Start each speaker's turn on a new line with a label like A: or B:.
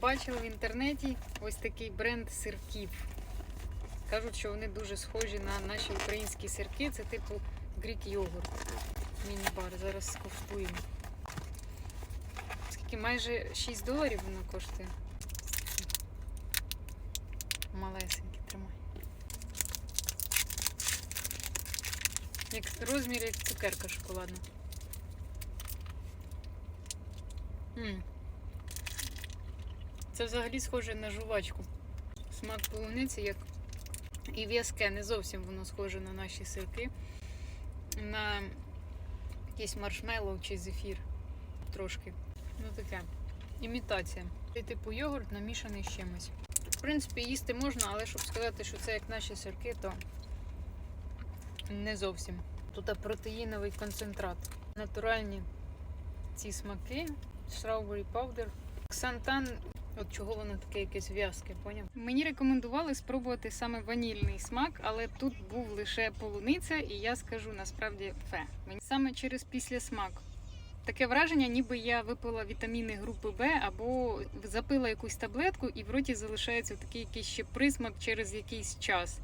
A: Побачили в інтернеті ось такий бренд сирків. Кажуть, що вони дуже схожі на наші українські сирки. Це типу грік йогурт. Міні-бар. Зараз скуштуємо. Скільки майже 6 доларів воно коштує. Малесенький, тримай. Як розмір, як цукерка шоколадна. Це взагалі схоже на жувачку. Смак полуниці, як і в'язке, не зовсім воно схоже на наші сирки. На якийсь маршмеллоу чи зефір. Трошки. Ну таке. Імітація. Це типу йогурт намішаний з чимось. В принципі, їсти можна, але щоб сказати, що це як наші сирки, то не зовсім. Тут протеїновий концентрат. Натуральні ці смаки. Strawberry powder. Ксантан, от чого воно таке якесь в'язке, поняв? Мені рекомендували спробувати саме ванільний смак, але тут був лише полуниця, і я скажу насправді фе. Мені саме через післясмак. Таке враження, ніби я випила вітаміни групи Б або запила якусь таблетку, і в роті залишається такий якийсь ще присмак через якийсь час.